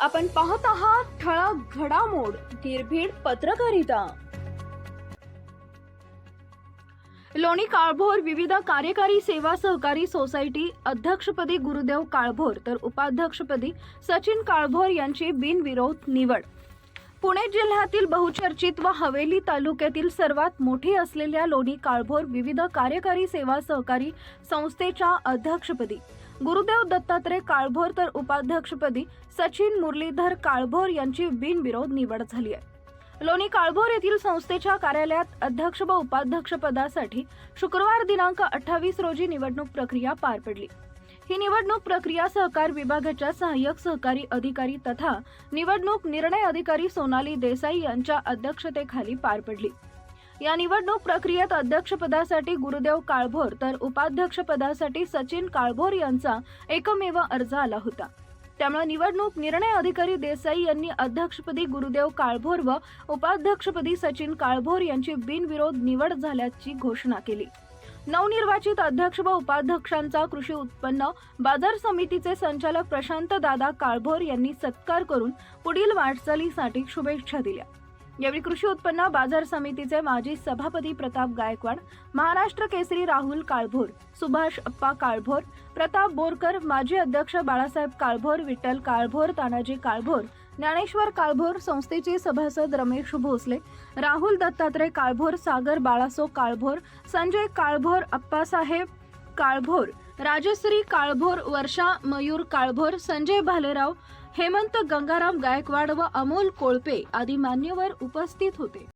आपण पाहत आहात ठळक घडामोड निर्भीड पत्रकारिता. लोणी काळभोर विविध कार्यकारी सेवा सहकारी सोसायटी अध्यक्षपदी गुरुदेव काळभोर तर उपाध्यक्षपदी सचिन काळभोर यांची बिनविरोध निवड. पुणे जिल्ह्यातील बहुचर्चित व हवेली तालुक्यातील सर्वात मोठी असलेल्या लोणी काळभोर विविध कार्यकारी सेवा सहकारी संस्थेच्या अध्यक्षपदी गुरुदेव दत्तात्रय काळभोर तर उपाध्यक्षपदी सचिन मुरलीधर काळभोर यांची बिनविरोध निवड झाली आहे. लोणी काळभोर येथील संस्थेच्या कार्यालयात अध्यक्ष व उपाध्यक्ष पदासाठी शुक्रवार दिनांक अठ्ठावीस रोजी निवडणूक प्रक्रिया पार पडली. ही निवडणूक प्रक्रिया सहकार विभागाच्या सहाय्यक सहकारी अधिकारी तथा निवडणूक निर्णय अधिकारी सोनाली देसाई यांच्या अध्यक्षतेखाली पार पडली. या निवडणूक प्रक्रियेत अध्यक्षपदासाठी गुरुदेव काळभोर तर उपाध्यक्षपदासाठी सचिन काळभोर यांचा एकमेव अर्ज आला होता. त्यामुळे निवडणूक निर्णय अधिकारी देसाई यांनी अध्यक्षपदी गुरुदेव काळभोर व उपाध्यक्षपदी सचिन काळभोर यांची बिनविरोध निवड झाल्याची घोषणा केली. नवनिर्वाचित अध्यक्ष व उपाध्यक्षांचा कृषी उत्पन्न बाजार समितीचे संचालक प्रशांत दादा काळभोर यांनी सत्कार करून पुढील वाटचालीसाठी शुभेच्छा दिल्या. यावेळी कृषी उत्पन्न बाजार समितीचे माजी सभापती प्रताप गायकवाड महाराष्ट्र केसरी राहुल काळभोर सुभाष अप्पा काळभोर प्रताप बोरकर माजी अध्यक्ष बाळासाहेब काळभोर विठ्ठल काळभोर तानाजी काळभोर ज्ञानेश्वर काळभोर संस्थेचे सभासद रमेश भोसले राहुल दत्तात्रय काळभोर सागर बाळासो काळभोर संजय काळभोर अप्पासाहेब काळभोर राजश्री काळभोर वर्षा मयूर काळभोर संजय भालेराव हेमंत गंगाराम गायकवाड व अमोल कोळपे आदी मान्यवर उपस्थित होते.